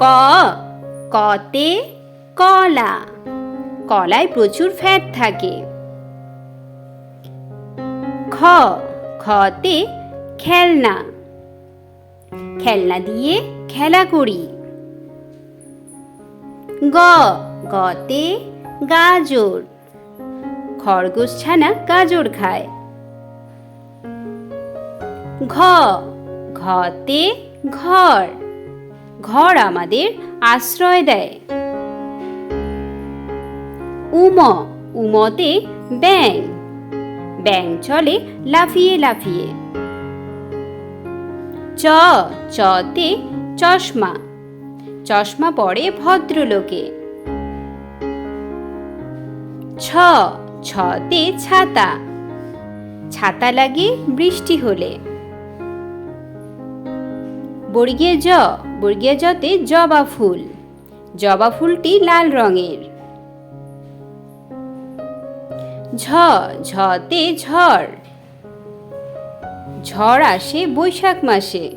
ক, কতে কলা। কলায় প্রচুর ফ্যাট থাকে। খ, খতে খেলনা। খেলনা দিয়ে খেলা করি। গ, গতে গাজর। খরগোশ ছানা গাজর খায়। ঘ, ঘতে ঘর। ঘর আমাদের আশ্রয় দেয়। উম, উমতে ব্যাং ব্যাং চলে লাফিয়ে লাফিয়ে। চ, চতে চশমা। চশমা পরে ভদ্রলোকে। ছ, ছতে ছাতা। ছাতা লাগে বৃষ্টি হলে। বর্গীয় জ, বর্গীয় জতে জবা ফুল। জবা ফুলটি লাল রঙের। ঝ, ঝতে ঝড়। ঝড় আসে বৈশাখ মাসে।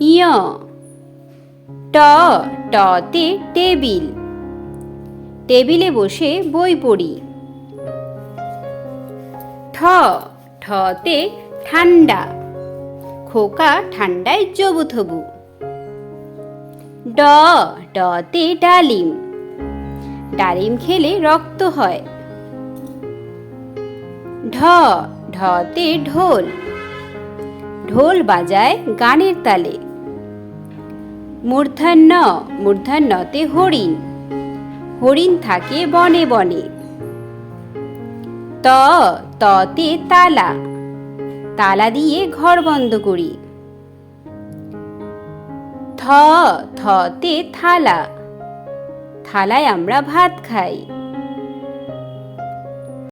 ইয় ট, টতে টেবিল। টেবিলে বসে বই পড়ি। ঠ, ঠতে ঠান্ডা। খোকা ঠান্ডায় জবুথবু ড ডতে ডালিম। ডালিম খেলে রক্ত হয়। ঢ ঢতে ঢোল। ঢোল বাজায় গানের তালে। মূর্ধন্য, মূর্ধন্যতে হরিণ। হরিণ থাকে বনে বনে। ত ততে তালা। তালা দিয়ে ঘর বন্ধ করি। থ থতে থালা। থালায় আমরা ভাত খাই।